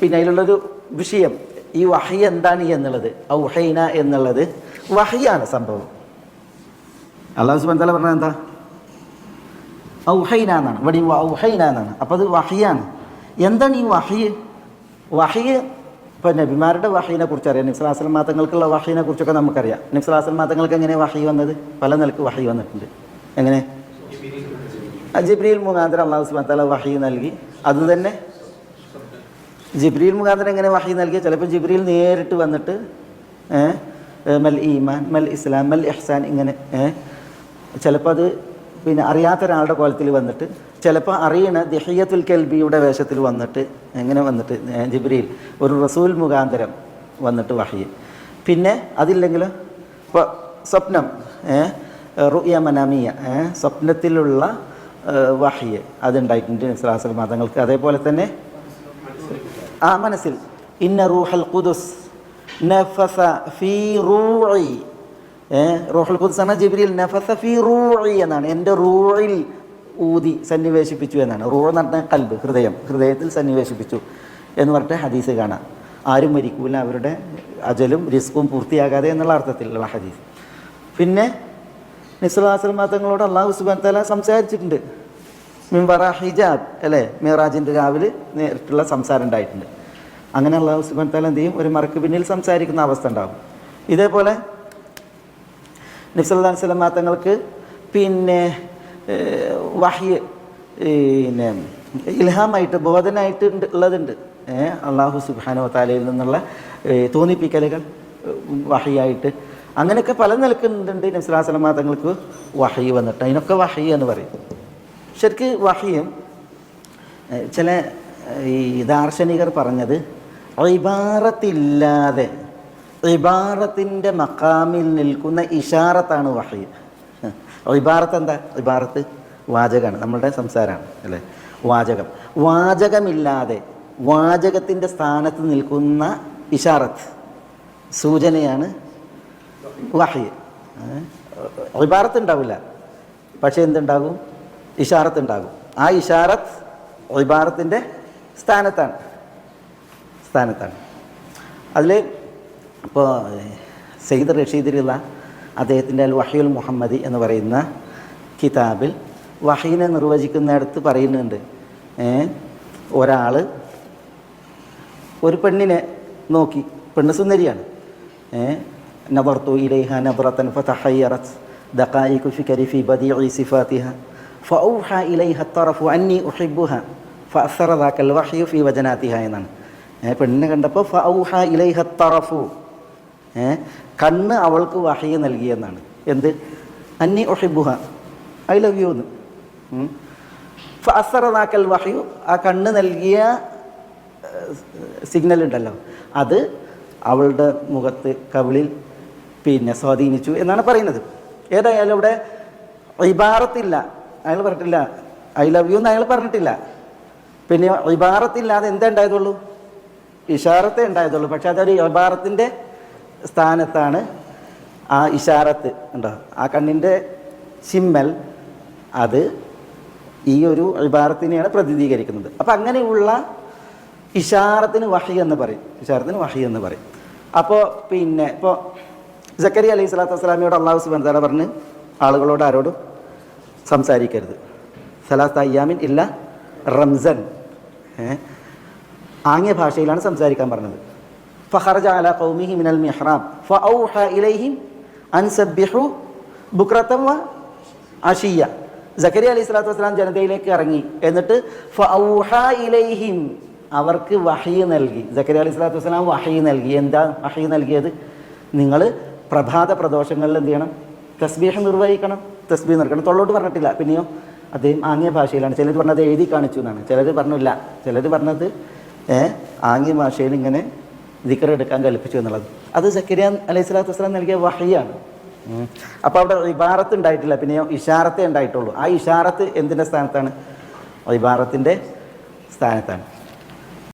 പിന്നെ അതിലുള്ളൊരു വിഷയം ഈ വഹി എന്താണ് എന്നുള്ളത്? ഔഹൈന എന്നുള്ളത് വഹിയാണ് സംഭവം. അള്ളാഹു സുബാൻ തല പറഞ്ഞാൽ എന്താ? ഔഹൈന എന്നാണ്. ഇവിടെ ഔഹൈന എന്നാണ്. അപ്പോൾ അത് വഹിയാണ്. എന്താണ് ഈ വഹി? വഹി ഇപ്പോൾ നബിമാരുടെ വഹീനെ കുറിച്ച് അറിയാം. നിസ്ലാസൽ മാതങ്ങൾക്കുള്ള വഹീനെ കുറിച്ചൊക്കെ നമുക്കറിയാം. നിസ്ലാസൽ മാതങ്ങൾക്ക് എങ്ങനെ വഹി വന്നത്? പല നിലയ്ക്ക് വഹി വന്നിട്ടുണ്ട്. എങ്ങനെ? അജിബ്രിയിൽ മുഖാന്തരം അള്ളാഹു സുബാൻ തല വഹി നൽകി. അത് തന്നെ ജിബ്രീൽ മുഖാന്തരം എങ്ങനെ വഹി നൽകിയ? ചിലപ്പോൾ ജിബ്രീൽ നേരിട്ട് വന്നിട്ട് മൽ ഈമാൻ മൽ ഇസ്ലാം മൽ ഇഹ്സാൻ ഇങ്ങനെ ചിലപ്പോൾ അത് പിന്നെ അറിയാത്ത ഒരാളുടെ കോലത്തിൽ വന്നിട്ട് ചിലപ്പോൾ അറിയണ ദിഹിയത്തുൽ കെൽബിയുടെ വേഷത്തിൽ വന്നിട്ട് എങ്ങനെ വന്നിട്ട് ജിബ്രീൽ ഒരു റസൂൽ മുഖാന്തരം വന്നിട്ട് വഹി. പിന്നെ അതില്ലെങ്കിൽ ഇപ്പോൾ സ്വപ്നം റുയ മനാമിയ സ്വപ്നത്തിലുള്ള ഏ, വഹി അതുണ്ടായിട്ടുണ്ട് ഇസ്ലാസൽ മതങ്ങൾക്ക്. അതേപോലെ തന്നെ ആ മനസ്സിൽ ഇന്ന റൂഹൽ ഖുദുസ് നഫസ ഫീ റൂഇ. റൂഹൽ ഖുദുസ് എന്ന ജിബ്രിൽ നഫസ ഫീ റൂഇ എന്നാണ്. എന്റെ റൂഴിൽ ഊതി സന്നിവേശിപ്പിച്ചു എന്നാണ്. റൂ എന്ന് പറഞ്ഞാൽ കൽബ് ഹൃദയം. ഹൃദയത്തിൽ സന്നിവേശിപ്പിച്ചു എന്ന് പറഞ്ഞിട്ട് ഹദീസ് കാണാം. ആരും മരിക്കൂല അവരുടെ അജലും റിസ്കും പൂർത്തിയാകാതെ എന്നുള്ള അർത്ഥത്തിലുള്ള ഹദീസ്. പിന്നെ നിസ്ലാസ്ലം തങ്ങളോട് അള്ളാഹു സുബാൻ തല സംസാരിച്ചിട്ടുണ്ട്. മിംബറ ഹിജാബ് അല്ലേ? മിറാജിന്റെ രാവിലെ നേരിട്ടുള്ള സംസാരം ഉണ്ടായിട്ടുണ്ട്. അങ്ങനെ അള്ളാഹു സുബാൻ തല എന്ത് ചെയ്യും? ഒരു മറക്ക് പിന്നിൽ സംസാരിക്കുന്ന അവസ്ഥ ഉണ്ടാകും. ഇതേപോലെ നബ്സല്ലാ സ്വലം തങ്ങൾക്ക് പിന്നെ വഹ്യ് പിന്നെ ഇൽഹാമായിട്ട് ബോധനായിട്ട് ഉള്ളതുണ്ട്. അള്ളാഹു സുബാനോ താലയിൽ നിന്നുള്ള തോന്നിപ്പിക്കലുകൾ വഹിയായിട്ട്. അങ്ങനെയൊക്കെ പല നിലക്കുന്നുണ്ട് നബ്സല്ലാ സ്വലം തങ്ങൾക്ക് വഹി വന്നിട്ട്. അതിനൊക്കെ വഹി എന്ന് പറയും. ശരിക്ക് വഹിയും ചില ഈ ദാർശനികർ പറഞ്ഞത് ഇബാറത്തില്ലാതെ ഇബാറത്തിന്റെ മക്കാമിൽ നിൽക്കുന്ന ഇഷാറത്താണ് വഹി. ഇബാറത്ത് എന്താ ഇബാറത്ത് വാചകമാണ് നമ്മളുടെ സംസാരമാണ് അല്ലേ? വാചകം. വാചകമില്ലാതെ വാചകത്തിന്റെ സ്ഥാനത്ത് നിൽക്കുന്ന ഇഷാറത്ത് സൂചനയാണ് വഹി. ഇബാറത്ത് ഉണ്ടാവില്ല പക്ഷേ എന്തുണ്ടാകും? ഇഷാറത്ത് ഉണ്ടാകും ആ ഇഷാറത്ത് ഇബാറത്തിന്റെ സ്ഥാനത്താണ്. സ്ഥാനത്താണ് അതിൽ ഇപ്പോൾ സെയ്ദ് റഷീദിലുള്ള അദ്ദേഹത്തിന്റെ അൽ വഹിയുൽ മുഹമ്മദി എന്ന് പറയുന്ന കിതാബിൽ വഹീനെ നിർവചിക്കുന്നിടത്ത് പറയുന്നുണ്ട് ഒരാൾ ഒരു പെണ്ണിനെ നോക്കി പെണ്ണ് സുന്ദരിയാണ് നബർത്തു ഇലൈഹ നബറത്തൻ ഫതഹയ്യറത്ത് ദഖായിഖു ഫികരി കരിഫി ബദീഇ സിഫാതിഹ ഫൗഹ ഇലൈഹ തറഫു അന്നി ഉഹിബ്ബുഹ ഫഅസറ ദാക്കൽ വഹ്യു ഫി വജനാതിഹ എന്നാണ്. പെണ്ണിനെ കണ്ടപ്പോൾ ഫൗഹ ഇലൈഹ തറഫു. കണ്ണ് അവൾക്ക് വഹയ നൽകിയെന്നാണ്. എന്ത്? അന്നി ഒഷിബുഹ ഐ ലവ് യു എന്ന്. ഫഅസറനാക്കൽ വഹയു ആ കണ്ണ് നൽകിയ സിഗ്നൽ ഉണ്ടല്ലോ. അത് അവളുടെ മുഖത്ത് കവിളിൽ പിന്നെ സ്വാധീനിച്ചു എന്നാണ് പറയുന്നത്. ഏതായാലും അവിടെ ഇബാറത്തില്ല. അയാൾ പറഞ്ഞിട്ടില്ല. ഐ ലവ് യു എന്ന് അയാൾ പറഞ്ഞിട്ടില്ല. പിന്നെ ഇബാറത്തില്ലാതെ എന്താ ഉണ്ടായതുള്ളൂ? ഇഷാറത്തെ ഉണ്ടായതുള്ളൂ. പക്ഷെ അതൊരു ഇബാറത്തിന്റെ സ്ഥാനത്താണ് ആ ഇഷാറത്ത് ഉണ്ടോ? ആ കണ്ണിന്റെ ചിമ്മൽ അത് ഈ ഒരു ഇബാറത്തിനെയാണ് പ്രതിനിധീകരിക്കുന്നത് അപ്പം അങ്ങനെയുള്ള ഇഷാറത്തിന് വഹി എന്ന് പറയും. ഇഷാറത്തിന് വഹി എന്ന് പറയും. അപ്പോൾ പിന്നെ ഇപ്പോൾ ജക്കരി അലൈഹി സ്വലാത്തു വസ്സലാമിയോട് അള്ളാഹു സുബാൻ താല പറഞ്ഞ് ആളുകളോട് ആരോടും സംസാരിക്കരുത്. സലാത്ത് അയ്യാമിൻ ഇല്ല റംസൻ. ഏ? ആംഗ്യ ഭാഷയിലാണ് സംസാരിക്കാൻ പറഞ്ഞത്. ഫഹർജ അല ഖൗമിഹി മിനൽ മിഹ്റാബ് ഫഔഹ ഇലൈഹിം അൻ സബ്ബിഹു ബുക്രത്തം വ അഷിയ സക്കരിയ അലൈഹി സ്വലാത്തു വസ്സലാം ജനതയിലേക്ക് ഇറങ്ങി. എന്നിട്ട് ഫഔഹ ഇലൈഹിം. അവർക്ക് വഹി നൽകി. സക്കരിയ അലൈഹി സ്വലാത്തു വസ്സലാം വഹി നൽകി. എന്താ വഹി നൽകിയത്? നിങ്ങൾ പ്രഭാത പ്രദോഷങ്ങളിൽ എന്ത് ചെയ്യണം? തസ്ബീഹ് നിർവഹിക്കണം. തസ്ബീഹ് നിർക്കണം തൊള്ളോട്ട് പറഞ്ഞിട്ടില്ല. പിന്നെയോ? അദ്ദേഹം ആംഗ്യ ഭാഷയിലാണ്. ചിലർ പറഞ്ഞത് എഴുതി കാണിച്ചു എന്നാണ്. ചിലർ പറഞ്ഞില്ല. ചിലർ പറഞ്ഞത് ആംഗ്യ ഭാഷയിൽ ഇങ്ങനെ ദിക്കറെടുക്കാൻ കൽപ്പിച്ചു എന്നുള്ളത്. അത് സക്കരിയ അലൈഹി സ്വലാത്തു വസ്സലാം നൽകിയ വഹിയാണ്. അപ്പോൾ അവിടെ ഇബാറത്ത് ഉണ്ടായിട്ടില്ല. പിന്നെ ഇഷാറത്തെ ഉണ്ടായിട്ടുള്ളൂ. ആ ഇഷാറത്ത് എന്തിന്റെ സ്ഥാനത്താണ്? ഇബാറത്തിന്റെ സ്ഥാനത്താണ്.